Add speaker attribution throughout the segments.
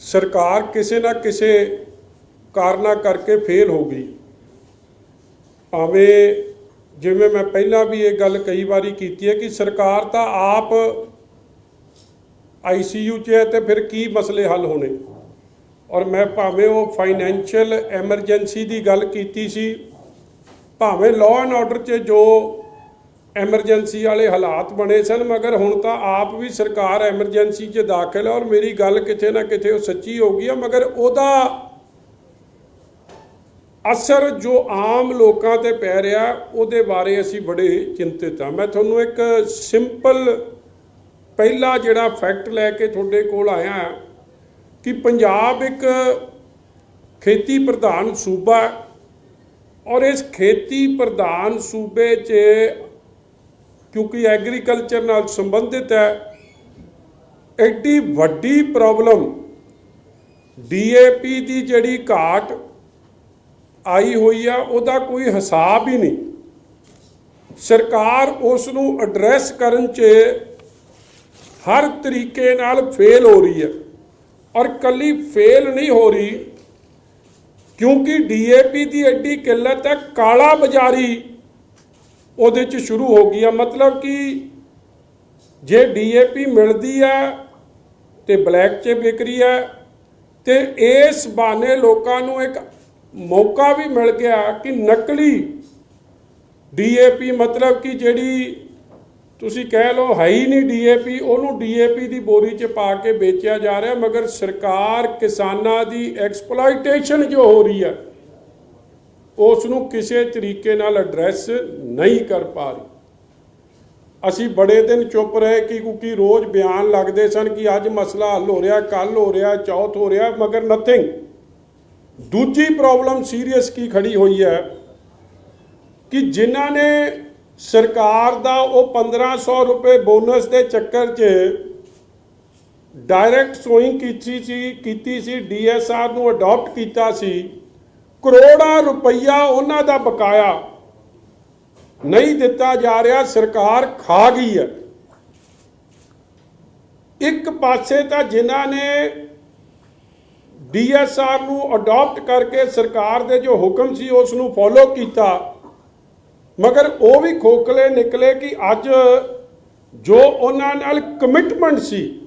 Speaker 1: ਸਰਕਾਰ ਕਿਸੇ ਨਾ ਕਿਸੇ ਕਾਰਨਾ ਕਰਕੇ ਫੇਲ ਹੋ ਗਈ। ਭਾਵੇਂ ਜਿਵੇਂ ਮੈਂ ਪਹਿਲਾਂ ਵੀ ਇਹ ਗੱਲ ਕਈ ਵਾਰੀ ਕੀਤੀ ਹੈ ਕਿ ਸਰਕਾਰ ਤਾਂ ਆਪ ਆਈਸੀਯੂ 'ਚ ਹੈ ਤੇ ਫਿਰ ਕੀ ਮਸਲੇ ਹੱਲ ਹੋਣੇ? ਔਰ ਮੈਂ ਭਾਵੇਂ ਉਹ ਫਾਈਨੈਂਸ਼ੀਅਲ ਐਮਰਜੈਂਸੀ ਦੀ ਗੱਲ ਕੀਤੀ ਸੀ, ਭਾਵੇਂ ਲਾਅ ਐਂਡ ਆਰਡਰ 'ਚ ਜੋ ਐਮਰਜੈਂਸੀ ਵਾਲੇ ਹਾਲਾਤ ਬਣੇ ਸਨ, ਮਗਰ ਹੁਣ ਤਾਂ ਆਪ ਵੀ ਸਰਕਾਰ ਐਮਰਜੈਂਸੀ 'ਚ ਦਾਖਲ ਹੈ ਔਰ ਮੇਰੀ ਗੱਲ ਕਿਤੇ ਨਾ ਕਿਤੇ ਉਹ ਸੱਚੀ ਹੋ ਗਈ ਹੈ, ਮਗਰ ਉਹਦਾ ਅਸਰ ਜੋ ਆਮ ਲੋਕਾਂ ਤੇ ਪੈ ਰਿਹਾ, ਉਹਦੇ ਬਾਰੇ ਅਸੀਂ ਬੜੇ ਚਿੰਤਿਤ ਹਾਂ। ਮੈਂ ਤੁਹਾਨੂੰ ਇੱਕ ਸਿੰਪਲ ਪਹਿਲਾ ਜਿਹੜਾ ਫੈਕਟ ਲੈ ਕੇ ਤੁਹਾਡੇ ਕੋਲ ਆਇਆ ਕਿ ਪੰਜਾਬ ਇੱਕ ਖੇਤੀ ਪ੍ਰਧਾਨ ਸੂਬਾ ਔਰ ਇਸ ਖੇਤੀ ਪ੍ਰਧਾਨ ਸੂਬੇ 'ਚ ਕਿਉਂਕਿ ਐਗਰੀਕਲਚਰ ਨਾਲ ਸੰਬੰਧਿਤ ਹੈ, ਐਡੀ ਵੱਡੀ ਪ੍ਰੋਬਲਮ ਡੀਏਪੀ ਦੀ ਜਿਹੜੀ ਘਾਟ ਆਈ ਹੋਈ ਆ, ਉਹਦਾ ਕੋਈ ਹਿਸਾਬ ਹੀ ਨਹੀਂ। ਸਰਕਾਰ ਉਸ ਨੂੰ ਐਡਰੈਸ ਕਰਨ 'ਚ ਹਰ ਤਰੀਕੇ ਨਾਲ ਫੇਲ ਹੋ ਰਹੀ ਹੈ। ਔਰ ਕੱਲੀ ਫੇਲ ਨਹੀਂ ਹੋ ਰਹੀ, ਕਿਉਂਕਿ ਡੀਏਪੀ ਦੀ ਐਡੀ ਕਿੱਲਤ ਹੈ, ਕਾਲਾ ਬਾਜ਼ਾਰੀ ਉਹਦੇ 'ਚ ਸ਼ੁਰੂ ਹੋ ਗਈ ਆ। ਮਤਲਬ ਕਿ ਜੇ ਡੀਏਪੀ ਮਿਲਦੀ ਹੈ ਤੇ ਬਲੈਕ 'ਚ ਵਿਕ ਰਹੀ ਹੈ ਤੇ ਇਸ ਬਹਾਨੇ ਲੋਕਾਂ ਨੂੰ ਇੱਕ ਮੌਕਾ ਵੀ ਮਿਲ ਗਿਆ ਕਿ ਨਕਲੀ ਡੀਏਪੀ ਮਤਲਬ ਕਿ ਜਿਹੜੀ ਤੁਸੀਂ ਕਹਿ ਲਓ ਹੈ ਹੀ ਨਹੀਂ ਡੀਏਪੀ ਉਹਨੂੰ ਡੀਏਪੀ ਦੀ ਬੋਰੀ 'ਚ ਪਾ ਕੇ ਵੇਚਿਆ ਜਾ ਰਿਹਾ, ਮਗਰ ਸਰਕਾਰ ਕਿਸਾਨਾਂ ਦੀ ਐਕਸਪਲੋਇਟੇਸ਼ਨ ਜੋ ਹੋ ਰਹੀ ਹੈ ਉਸ ਨੂੰ ਕਿਸੇ ਤਰੀਕੇ ਨਾਲ ਐਡਰੈਸ ਨਹੀਂ ਕਰ ਪਾ ਰਹੀ। ਅਸੀਂ ਬੜੇ ਦਿਨ ਚੁੱਪ ਰਹੇ ਕਿ ਕਿਉਂਕਿ ਰੋਜ਼ ਬਿਆਨ ਲੱਗਦੇ ਸਨ ਕਿ ਅੱਜ ਮਸਲਾ ਹੱਲ ਹੋ ਰਿਹਾ ਕੱਲ ਹੋ ਰਿਹਾ, ਚੌਥ ਹੋ ਰਿਹਾ, ਮਗਰ ਨਥਿੰਗ ਦੂਜੀ ਪ੍ਰੋਬਲਮ ਸੀਰੀਅਸ ਕੀ ਖੜੀ ਹੋਈ ਹੈ ਕਿ ਜਿਨ੍ਹਾਂ ਨੇ ਸਰਕਾਰ ਦਾ ਉਹ 1500 ਰੁਪਏ ਬੋਨਸ ਦੇ ਚੱਕਰ 'ਚ ਡਾਇਰੈਕਟ ਸੋਇੰਗ ਕੀਤੀ ਸੀ ਕੀਤੀ ਸੀ ਡੀਐਸਆਰ ਨੂੰ ਅਡਾਪਟ ਕੀਤਾ ਸੀ ਕਰੋੜਾਂ ਰੁਪਈਆ ਉਹਨਾਂ ਦਾ ਬਕਾਇਆ ਨਹੀਂ ਦਿੱਤਾ ਜਾ ਰਿਹਾ, ਸਰਕਾਰ ਖਾ ਗਈ ਹੈ। ਇੱਕ ਪਾਸੇ ਤਾਂ ਜਿਨ੍ਹਾਂ ਨੇ ਡੀਐਸਆਰ ਨੂੰ ਅਡਾਪਟ ਕਰਕੇ ਸਰਕਾਰ ਦੇ ਜੋ ਹੁਕਮ ਸੀ, ਉਸ ਨੂੰ ਫੋਲੋ ਕੀਤਾ। ਮਗਰ ਉਹ ਵੀ ਖੋਖਲੇ ਨਿਕਲੇ ਕਿ ਅੱਜ ਜੋ ਉਹਨਾਂ ਨਾਲ ਕਮਿਟਮੈਂਟ ਸੀ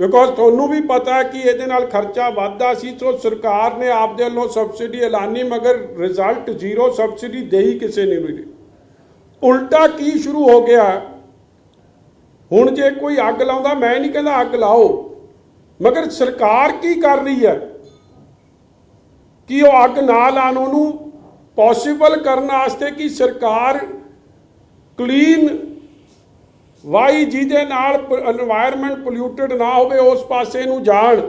Speaker 1: ਬਿਕੋਜ਼ ਤੁਹਾਨੂੰ ਵੀ ਪਤਾ ਹੈ ਕਿ ਇਹਦੇ ਨਾਲ ਖਰਚਾ ਵੱਧਦਾ ਸੀ, ਸੋ ਸਰਕਾਰ ਨੇ ਆਪਦੇ ਵੱਲੋਂ ਸਬਸਿਡੀ ਐਲਾਨੀ, ਮਗਰ ਰਿਜ਼ਲਟ ਜ਼ੀਰੋ ਸਬਸਿਡੀ ਦੇਈ ਕਿਸੇ ਨੇ ਨਹੀਂ। ਉਲਟਾ ਕੀ ਸ਼ੁਰੂ ਹੋ ਗਿਆ? ਹੁਣ ਜੇ ਕੋਈ ਅੱਗ ਲਾਉਂਦਾ, ਮੈਂ ਨਹੀਂ ਕਹਿੰਦਾ ਅੱਗ ਲਾਓ, ਮਗਰ ਸਰਕਾਰ ਕੀ ਕਰ ਰਹੀ ਹੈ? ਕਿ ਉਹ ਅੱਗ ਨਾ ਲਾਉਣ ਉਹਨੂੰ ਪੋਸੀਬਲ ਕਰਨ ਵਾਸਤੇ ਕਿ ਸਰਕਾਰ ਕਲੀਨ ਵਾਈ ਜਿਹਦੇ ਨਾਲ এনवायरमेंट ਪੋਲਿਊਟਡ ਨਾ ਹੋਵੇ, ਉਸ ਪਾਸੇ ਨੂੰ ਜਾਣ।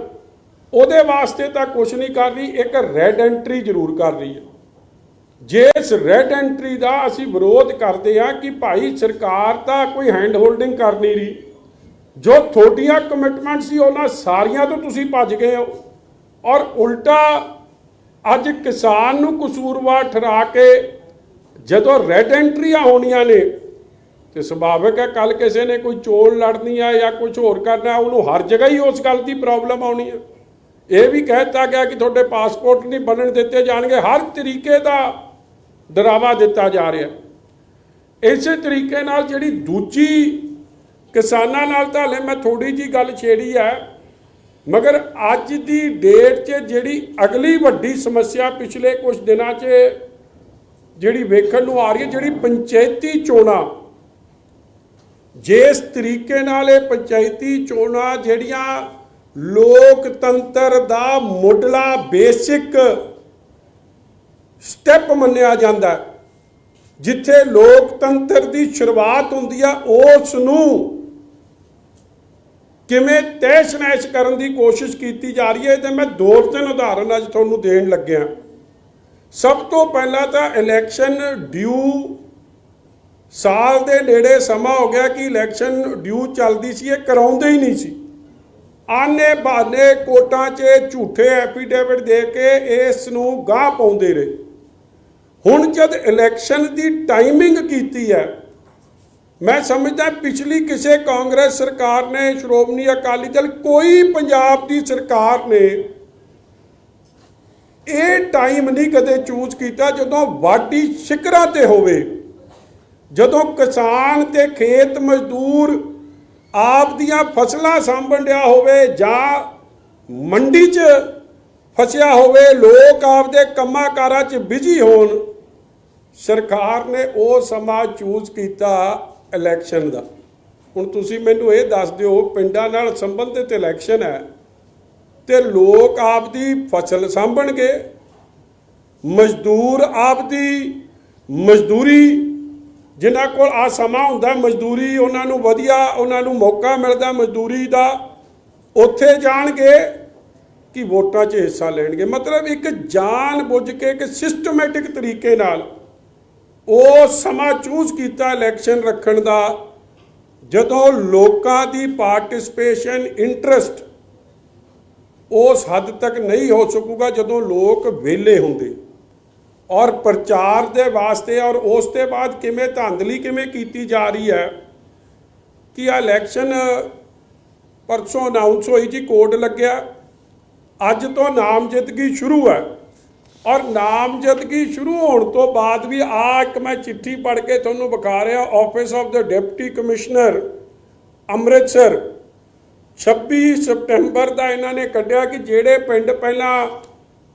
Speaker 1: ਉਹਦੇ ਵਾਸਤੇ ਤਾਂ ਕੁਝ ਨਹੀਂ ਕਰ ਰਹੀ, ਇੱਕ ਰੈੱਡ ਐਂਟਰੀ ਜ਼ਰੂਰ ਕਰ ਰਹੀ ਹੈ। ਜੇ ਇਸ ਰੈੱਡ ਐਂਟਰੀ ਦਾ ਅਸੀਂ ਵਿਰੋਧ ਕਰਦੇ ਹਾਂ ਕਿ ਭਾਈ ਸਰਕਾਰ ਤਾਂ ਕੋਈ ਹੈਂਡ ਹੋਲਡਿੰਗ ਕਰ ਨਹੀਂ ਰਹੀ। ਜੋ ਤੁਹਾਡੀਆਂ ਕਮਿਟਮੈਂਟ ਸੀ, ਉਹਨਾਂ ਸਾਰੀਆਂ ਤੋਂ ਤੁਸੀਂ ਭੱਜ ਗਏ ਹੋ। ਔਰ ਉਲਟਾ ਅੱਜ ਕਿਸਾਨ ਨੂੰ ਕਸੂਰਵਾਰ ਠਰਾ ਕੇ ਜਦੋਂ ਰੈੱਡ ਐਂਟਰੀਆਂ ਹੋਣੀਆਂ ਨੇ ਤੇ ਸੁਭਾਵਿਕ ਹੈ ਕੱਲ ਕਿਸੇ ਨੇ ਕੋਈ ਚੋਣ ਲੜਨੀ ਆ ਜਾਂ ਕੁਝ ਹੋਰ ਕਰਨਾ ਉਹਨੂੰ ਹਰ ਜਗ੍ਹਾ ਹੀ ਉਸ ਗੱਲ ਦੀ ਪ੍ਰੋਬਲਮ ਆਉਣੀ ਹੈ। ਇਹ ਵੀ ਕਹਿ ਦਿੱਤਾ ਗਿਆ ਕਿ ਤੁਹਾਡੇ ਪਾਸਪੋਰਟ ਨਹੀਂ ਬਣਨ ਦਿੱਤੇ ਜਾਣਗੇ, ਹਰ ਤਰੀਕੇ ਦਾ ਡਰਾਵਾ ਦਿੱਤਾ ਜਾ ਰਿਹਾ ਇਸੇ ਤਰੀਕੇ ਨਾਲ ਜਿਹੜੀ ਦੂਜੀ ਕਿਸਾਨਾਂ ਨਾਲ ਤਾਂ ਹਲੇ ਮੈਂ ਥੋੜੀ ਜੀ ਗੱਲ ਛੇੜੀ ਹੈ, ਮਗਰ ਅੱਜ ਦੀ ਡੇਟ 'ਚ ਜਿਹੜੀ ਅਗਲੀ ਵੱਡੀ ਸਮੱਸਿਆ ਪਿਛਲੇ ਕੁਝ ਦਿਨਾਂ 'ਚ ਜਿਹੜੀ ਵੇਖਣ ਨੂੰ ਆ ਰਹੀ ਹੈ, ਜਿਹੜੀ ਪੰਚਾਇਤੀ ਚੋਣਾਂ ਜਿਸ ਤਰੀਕੇ ਨਾਲ ਇਹ ਪੰਚਾਇਤੀ ਚੋਣਾਂ ਜਿਹੜੀਆਂ ਲੋਕਤੰਤਰ ਦਾ ਮੁੱਢਲਾ ਬੇਸਿਕ ਸਟੈਪ ਮੰਨਿਆ ਜਾਂਦਾ ਜਿੱਥੇ ਲੋਕਤੰਤਰ ਦੀ ਸ਼ੁਰੂਆਤ ਹੁੰਦੀ ਆ ਉਸ ਨੂੰ ਕਿਵੇਂ ਤੈਸ਼ ਨੈਸ਼ ਕਰਨ ਦੀ ਕੋਸ਼ਿਸ਼ ਕੀਤੀ ਜਾ ਰਹੀ ਹੈ ਤੇ ਮੈਂ ਦੋ ਤਿੰਨ ਉਦਾਹਰਨ ਅੱਜ ਤੁਹਾਨੂੰ ਦੇਣ ਲੱਗਿਆ ਸਭ ਤੋਂ ਪਹਿਲਾਂ ਤਾਂ ਇਲੈਕਸ਼ਨ ਡਿਊ ਸਾਲ ਦੇ ਨੇੜੇ ਸਮਾਂ ਹੋ ਗਿਆ ਕਿ ਇਲੈਕਸ਼ਨ ਡਿਊ ਚੱਲਦੀ ਸੀ, ਇਹ ਕਰਾਉਂਦੇ ਹੀ ਨਹੀਂ ਸੀ। ਆਨੇ ਬਹਾਨੇ ਕੋਟਾਂ 'ਚ ਝੂਠੇ ਐਫੀਡੇਵਿਟ ਦੇ ਕੇ ਇਸ ਨੂੰ ਗਾਹ ਪਾਉਂਦੇ ਰਹੇ। ਹੁਣ ਜਦ ਇਲੈਕਸ਼ਨ ਦੀ ਟਾਈਮਿੰਗ ਕੀਤੀ ਹੈ, ਮੈਂ ਸਮਝਦਾ ਪਿਛਲੀ ਕਿਸੇ ਕਾਂਗਰਸ ਸਰਕਾਰ ਨੇ, ਸ਼੍ਰੋਮਣੀ ਅਕਾਲੀ ਦਲ, ਕੋਈ ਪੰਜਾਬ ਦੀ ਸਰਕਾਰ ਨੇ ਇਹ ਟਾਈਮ ਨਹੀਂ ਕਦੇ ਚੂਜ਼ ਕੀਤਾ ਜਦੋਂ ਵਾਢੀ ਸ਼ਿਕਰਾਂ ਤੇ ਹੋਵੇ। ਜਦੋਂ ਕਿਸਾਨ ਤੇ ਖੇਤ ਮਜ਼ਦੂਰ ਆਪ ਦੀਆਂ ਫਸਲਾਂ ਸਾਂਭਣ ਰਿਹਾ ਹੋਵੇ ਜਾਂ ਮੰਡੀ 'ਚ ਫਸਿਆ ਹੋਵੇ, ਲੋਕ ਆਪਦੇ ਕੰਮਾਂ ਕਾਰਾਂ 'ਚ ਬਿਜ਼ੀ ਹੋਣ, ਸਰਕਾਰ ਨੇ ਉਹ ਸਮਾਂ ਚੂਜ਼ ਕੀਤਾ ਇਲੈਕਸ਼ਨ ਦਾ। ਹੁਣ ਤੁਸੀਂ ਮੈਨੂੰ ਇਹ ਦੱਸ ਦਿਓ, ਪਿੰਡਾਂ ਨਾਲ ਸੰਬੰਧਿਤ ਇਲੈਕਸ਼ਨ ਹੈ ਤੇ ਲੋਕ ਆਪਦੀ ਫਸਲ ਸਾਂਭਣਗੇ, ਮਜ਼ਦੂਰ ਆਪਦੀ ਮਜ਼ਦੂਰੀ ਜਿਨ੍ਹਾਂ ਕੋਲ ਆ ਸਮਾਂ ਹੁੰਦਾ, ਮਜ਼ਦੂਰੀ ਉਹਨਾਂ ਨੂੰ ਵਧੀਆ, ਉਹਨਾਂ ਨੂੰ ਮੌਕਾ ਮਿਲਦਾ ਮਜ਼ਦੂਰੀ ਦਾ, ਉੱਥੇ ਜਾਣਗੇ ਕਿ ਵੋਟਾਂ 'ਚ ਹਿੱਸਾ ਲੈਣਗੇ। ਮਤਲਬ ਇੱਕ ਜਾਣ ਬੁੱਝ ਕੇ ਇੱਕ ਸਿਸਟਮੈਟਿਕ ਤਰੀਕੇ ਨਾਲ ਉਹ ਸਮਾਂ ਚੂਜ਼ ਕੀਤਾ ਇਲੈਕਸ਼ਨ ਰੱਖਣ ਦਾ, ਜਦੋਂ ਲੋਕਾਂ ਦੀ ਪਾਰਟਿਸਪੇਸ਼ਨ ਇੰਟਰਸਟ ਉਸ ਹੱਦ ਤੱਕ ਨਹੀਂ ਹੋ ਸਕੂਗਾ ਜਦੋਂ ਲੋਕ ਵਿਹਲੇ ਹੁੰਦੇ। ਔਰ ਪ੍ਰਚਾਰ ਦੇ ਵਾਸਤੇ ਔਰ ਉਸ ਤੋਂ ਬਾਅਦ ਕਿਵੇਂ ਧਾਂਦਲੀ ਕਿਵੇਂ ਕੀਤੀ ਜਾ ਰਹੀ ਹੈ, ਕਿ ਆ ਇਲੈਕਸ਼ਨ ਪਰਸੋਂ ਅਨਾਉਂਸ ਹੋਈ ਜੀ, ਕੋਡ ਲੱਗਿਆ। ਅੱਜ ਤੋਂ ਨਾਮਜ਼ਦਗੀ ਸ਼ੁਰੂ ਹੈ। ਔਰ ਨਾਮਜ਼ਦਗੀ ਸ਼ੁਰੂ ਹੋਣ ਤੋਂ ਬਾਅਦ ਵੀ ਆ ਇੱਕ ਮੈਂ ਚਿੱਠੀ ਪੜ੍ਹ ਕੇ ਤੁਹਾਨੂੰ ਵਿਖਾ ਰਿਹਾ office of the deputy commissioner Amritsar. 26 September ਦਾ ਇਹਨਾਂ ਨੇ ਕੱਢਿਆ ਕਿ ਜਿਹੜੇ ਪਿੰਡ ਪਹਿਲਾਂ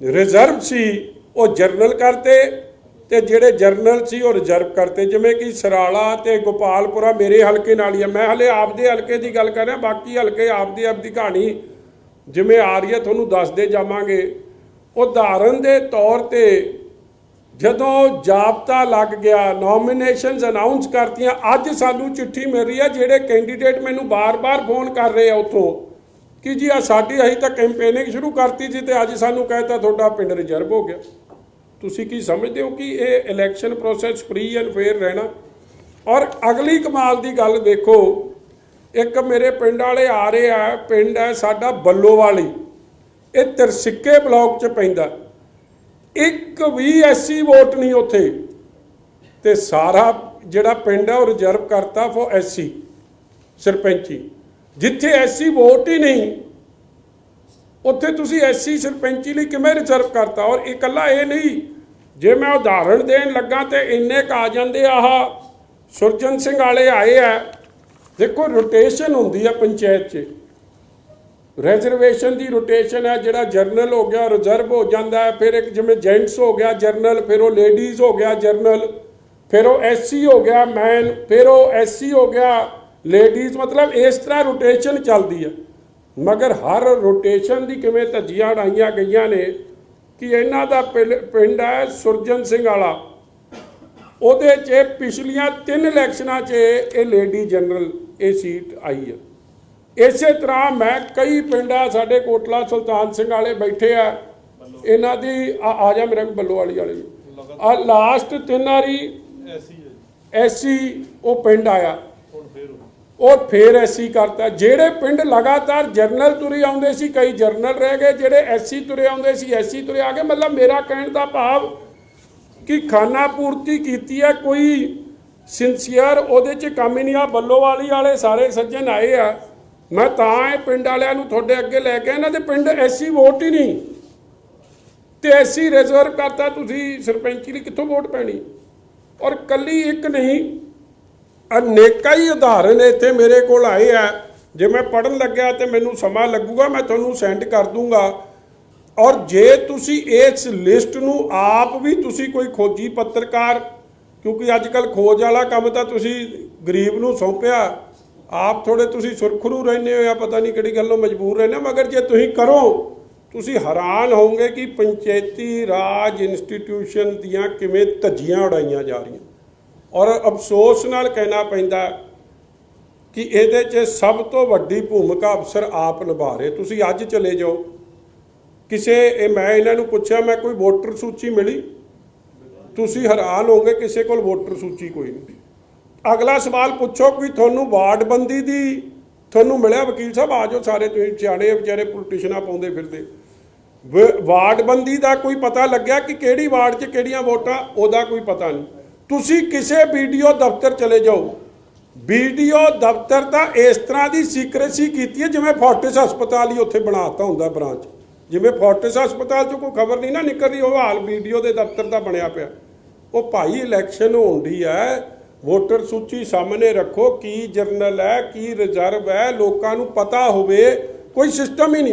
Speaker 1: ਰਿਜ਼ਰਵ ਸੀ ਉਹ ਜਰਨਲ ਕਰਤੇ ਤੇ ਜਿਹੜੇ ਜਰਨਲ ਸੀ ਉਹ ਰਿਜ਼ਰਵ ਕਰਤੇ। ਜਿਵੇਂ ਕਿ ਸਰਾਲਾ ਤੇ ਗੋਪਾਲਪੁਰਾ ਮੇਰੇ ਹਲਕੇ ਨਾਲ ਹੀ ਆ। ਮੈਂ ਹਲੇ ਆਪਦੇ ਹਲਕੇ ਦੀ ਗੱਲ ਕਰ ਰਿਹਾ, ਬਾਕੀ ਹਲਕੇ ਆਪਦੀ ਆਪਦੀ ਕਹਾਣੀ ਜਿਵੇਂ ਆ ਰਹੀ ਹੈ ਤੁਹਾਨੂੰ ਦੱਸਦੇ ਜਾਵਾਂਗੇ। ਉਦਾਹਰਨ ਦੇ ਤੌਰ ਤੇ ਜਦੋਂ ਜਾਬਤਾ ਲੱਗ ਗਿਆ ਨੋਮੀਨੇਸ਼ਨਸ ਅਨਾਉਂਸ ਕਰਤੀਆਂ, ਅੱਜ ਸਾਨੂੰ ਚਿੱਠੀ ਮਿਲ ਰਹੀ ਹੈ ਜਿਹੜੇ ਕੈਂਡੀਡੇਟ ਮੈਨੂੰ ਬਾਰ-ਬਾਰ ਫੋਨ ਕਰ ਰਹੇ ਆ ਉੱਥੋਂ ਕਿ ਜੀ ਆ ਸਾਡੀ ਅਸੀਂ ਤਾਂ ਕੈਂਪੇਨਿੰਗ ਸ਼ੁਰੂ ਕਰਤੀ ਜੀ ਤੇ ਅੱਜ ਸਾਨੂੰ ਕਹਿਤਾ ਤੁਹਾਡਾ ਪਿੰਡ ਰਿਜ਼ਰਵ ਹੋ ਗਿਆ। ਤੁਸੀਂ ਕੀ ਸਮਝਦੇ ਹੋ ਕਿ ਇਹ election process free and fair ਰਹਿਣਾ? ਔਰ ਅਗਲੀ ਕਮਾਲ ਦੀ ਗੱਲ ਦੇਖੋ, ਇੱਕ ਮੇਰੇ ਪਿੰਡ ਵਾਲੇ ਆ ਰਹੇ ਆ, ਪਿੰਡ ਹੈ ਸਾਡਾ ਬੱਲੋਵਾਲੀ। ਇਹ ਤਰਸਿੱਕੇ ਬਲਾਕ ਚ ਪੈਂਦਾ। ਇੱਕ ਵੀ ਐਸੀ ਵੋਟ ਨਹੀਂ ਉੱਥੇ। ਤੇ ਸਾਰਾ ਜਿਹੜਾ ਪਿੰਡ ਹੈ ਉਹ ਰਿਜ਼ਰਵ ਕਰਤਾ ਫॉर ਐਸਸੀ, ਸਰਪੰਚੀ। ਜਿੱਥੇ ਐਸੀ ਵੋਟ ਹੀ ਨਹੀਂ, ਉੱਥੇ ਤੁਸੀਂ ਐਸਸੀ, ਸਰਪੰਚੀ ਲਈ ਕਿਵੇਂ ਰਿਜ਼ਰਵ ਕਰਤਾ? ਔਰ ਇਕੱਲਾ ਇਹ ਨਹੀਂ ਜੇ ਮੈਂ ਉਦਾਹਰਣ ਦੇਣ ਲੱਗਾ ਤੇ ਇੰਨੇ ਕ ਆ ਜਾਂਦੇ ਆਹ ਸੁਰਜਨ ਸਿੰਘ ਵਾਲੇ ਆਏ ਆ। ਦੇਖੋ ਰੋਟੇਸ਼ਨ ਹੁੰਦੀ ਆ ਪੰਚਾਇਤ 'ਚ। ਰਿਜ਼ਰਵੇਸ਼ਨ ਦੀ ਰੋਟੇਸ਼ਨ ਹੈ ਜਿਹੜਾ ਜਰਨਲ ਹੋ ਗਿਆ ਰਿਜ਼ਰਵ ਹੋ ਜਾਂਦਾ ਹੈ, ਫਿਰ ਇੱਕ ਜਿਵੇਂ ਜੈਂਟਸ ਹੋ ਗਿਆ ਜਰਨਲ ਫਿਰ ਉਹ ਲੇਡੀਜ਼ ਹੋ ਗਿਆ ਜਰਨਲ ਫਿਰ ਉਹ ਐਸਸੀ ਹੋ ਗਿਆ ਮੈਨ ਫਿਰ ਉਹ ਐਸਸੀ ਹੋ ਗਿਆ ਲੇਡੀਜ਼ ਮਤਲਬ ਇਸ ਤਰ੍ਹਾਂ ਰੋਟੇਸ਼ਨ ਚੱਲਦੀ ਹੈ ਮਗਰ ਹਰ ਰੋਟੇਸ਼ਨ ਦੀ ਕਿਵੇਂ ਧੱਜੀਆਂ ਉਡਾਈਆਂ ਗਈਆਂ ਨੇ ਕਿ ਇਹਨਾਂ ਦਾ ਪਿੰਡ ਹੈ ਸੁਰਜਨ ਸਿੰਘ ਵਾਲਾ। ਉਹਦੇ 'ਚ ਪਿਛਲੀਆਂ ਤਿੰਨ ਇਲੈਕਸ਼ਨਾਂ 'ਚ ਇਹ ਲੇਡੀ ਜਨਰਲ ਇਹ ਸੀਟ ਆਈ ਹੈ। ਇਸੇ ਤਰ੍ਹਾਂ ਮੈਂ ਕਈ ਪਿੰਡਾਂ ਸਾਡੇ ਕੋਟਲਾ ਸੁਲਤਾਨ ਸਿੰਘ ਵਾਲੇ ਬੈਠੇ ਆ। ਇਹਨਾਂ ਦੀ ਆ ਜਾ ਮੇਰੇ ਕੋਲ ਬੱਲੋ ਵਾਲੀ ਵਾਲੇ ਆ ਲਾਸਟ ਤਿੰਨ ਵਾਰੀ
Speaker 2: ਐਸੀ
Speaker 1: ਉਹ ਪਿੰਡ ਆਇਆ। ਉਹ ਫੇਰ ਐਸੀ ਕਰਤਾ। ਜਿਹੜੇ ਪਿੰਡ ਲਗਾਤਾਰ ਜਰਨਲ ਤੁਰੇ ਆਉਂਦੇ ਸੀ, ਕਈ ਜਰਨਲ ਰਹਿ ਗਏ, ਜਿਹੜੇ ਐਸੀ ਤੁਰੇ ਆਉਂਦੇ ਸੀ, ਐਸੀ ਤੁਰੇ ਆ ਗਏ। ਮਤਲਬ ਮੇਰਾ ਕਹਿਣ ਦਾ ਭਾਵ ਕਿ ਖਾਨਾ ਪੂਰਤੀ ਕੀਤੀ ਹੈ, ਕੋਈ ਸਿੰਸੀਅਰ ਉਹਦੇ 'ਚ ਕੰਮ ਹੀ ਨਹੀਂ ਆ। ਬੱਲੋਵਾਲੀ ਵਾਲੇ ਸਾਰੇ ਸੱਜਣ ਆਏ ਆ। ਮੈਂ ਤਾਂ ਇਹ ਪਿੰਡ ਵਾਲਿਆਂ ਨੂੰ ਤੁਹਾਡੇ ਅੱਗੇ ਲੈ ਕੇ ਇਹਨਾਂ ਦੇ ਪਿੰਡ ਐਸੀ ਵੋਟ ਹੀ ਨਹੀਂ। ਤੇ ਐਸੀ ਰਿਜ਼ਰਵ ਕਰਤਾ। ਤੁਸੀਂ ਸਰਪੰਚੀ ਲਈ ਕਿੱਥੋਂ ਵੋਟ ਪੈਣੀ? ਔਰ ਕੱਲੀ ਇੱਕ ਨਹੀਂ ਅਨੇਕਾਂ ਹੀ ਉਦਾਹਰਨ ਇੱਥੇ ਮੇਰੇ ਕੋਲ ਆਏ ਆ। ਜੇ ਮੈਂ ਪੜਨ ਲੱਗਿਆ ਤੇ ਮੈਨੂੰ ਸਮਾਂ ਲੱਗੂਗਾ, ਮੈਂ ਤੁਹਾਨੂੰ ਸੈਂਡ ਕਰ ਦੂੰਗਾ। ਔਰ ਜੇ ਤੁਸੀਂ ਇਸ ਲਿਸਟ ਨੂੰ ਆਪ ਵੀ ਤੁਸੀਂ ਕੋਈ ਖੋਜੀ ਪੱਤਰਕਾਰ, ਕਿਉਂਕਿ ਅੱਜ ਕੱਲ ਖੋਜ ਵਾਲਾ ਕੰਮ ਤਾਂ ਤੁਸੀਂ ਗਰੀਬ ਨੂੰ ਸੌਂਪਿਆ, ਆਪ ਥੋੜੇ ਤੁਸੀਂ ਸੁਰਖਰੂ ਰਹਿੰਦੇ ਹੋ ਜਾਂ ਪਤਾ ਨਹੀਂ ਕਿਹੜੀ ਗੱਲੋਂ ਮਜਬੂਰ ਰਹਿੰਦੇ ਮਗਰ ਜੇ ਤੁਸੀਂ ਕਰੋ, ਤੁਸੀਂ ਹੈਰਾਨ ਹੋਵੋਗੇ ਕਿ ਪੰਚਾਇਤੀ ਰਾਜ ਇੰਸਟੀਟਿਊਸ਼ਨ ਦੀਆਂ ਕਿਵੇਂ ਧੱਜੀਆਂ ਉਡਾਈਆਂ ਜਾ ਰਹੀਆਂ। ਔਰ ਅਫਸੋਸ ਨਾਲ ਕਹਿਣਾ ਪੈਂਦਾ ਕਿ ਇਹਦੇ 'ਚ ਸਭ ਤੋਂ ਵੱਡੀ ਭੂਮਿਕਾ ਅਫਸਰ ਆਪ ਨਿਭਾ ਰਹੇ। ਤੁਸੀਂ ਅੱਜ ਚਲੇ ਜਾਓ। ਕਿਸੇ, ਇਹ ਮੈਂ ਇਹਨਾਂ ਨੂੰ ਪੁੱਛਿਆ, ਮੈਂ ਕੋਈ ਵੋਟਰ ਸੂਚੀ ਮਿਲੀ? ਤੁਸੀਂ ਹੈਰਾਨ ਹੋਗੇ ਕਿਸੇ ਕੋਲ ਵੋਟਰ ਸੂਚੀ ਕੋਈ ਨਹੀਂ। ਅਗਲਾ ਸਵਾਲ ਪੁੱਛੋ ਕਿ ਤੁਹਾਨੂੰ ਵਾਰਡਬੰਦੀ ਦੀ ਤੁਹਾਨੂੰ ਮਿਲਿਆ? ਵਕੀਲ ਸਾਹਿਬ, ਆ ਜਾਓ ਸਾਰੇ ਤੁਸੀਂ, ਸਿਆਣੇ ਵਿਚਾਰੇ ਪੋਲੀਟੀਸ਼ਨਾਂ ਪਾਉਂਦੇ ਫਿਰਦੇ। ਵ- ਵਾਰਡਬੰਦੀ ਦਾ ਕੋਈ ਪਤਾ ਲੱਗਿਆ ਕਿ ਕਿਹੜੀ ਵਾਰਡ 'ਚ ਕਿਹੜੀਆਂ ਵੋਟਾਂ? ਉਹਦਾ ਕੋਈ ਪਤਾ ਨਹੀਂ। ਤੁਸੀਂ ਕਿਸੇ ਵੀਡੀਓ ਦਫ਼ਤਰ ਚਲੇ ਜਾਓ। ਵੀਡੀਓ ਦਫ਼ਤਰ ਤਾਂ ਇਸ ਤਰ੍ਹਾਂ ਦੀ ਸੀਕ੍ਰੇਸੀ ਕੀਤੀ ਹੈ ਜਿਵੇਂ ਫੋਰਟਿਸ ਹਸਪਤਾਲ ਹੀ ਉੱਥੇ ਬਣਾਤਾ ਹੁੰਦਾ ਬ੍ਰਾਂਚ। ਜਿਵੇਂ ਫੋਰਟਿਸ ਹਸਪਤਾਲ 'ਚੋਂ ਕੋਈ ਖਬਰ ਨਹੀਂ ਨਾ ਨਿਕਲਦੀ, ਉਹ ਹਾਲ ਵੀਡੀਓ ਦੇ ਦਫ਼ਤਰ ਦਾ ਬਣਿਆ ਪਿਆ। ਉਹ ਭਾਈ ਇਲੈਕਸ਼ਨ ਹੋਣ ਹੋਣਦੀ ਹੈ ਵੋਟਰ ਸੂਚੀ ਸਾਹਮਣੇ ਰੱਖੋ, ਕੀ ਜਰਨਲ ਹੈ, ਕੀ ਰਿਜ਼ਰਵ ਹੈ, ਲੋਕਾਂ ਨੂੰ ਪਤਾ ਹੋਵੇ, ਕੋਈ ਸਿਸਟਮ ਹੀ ਨਹੀਂ।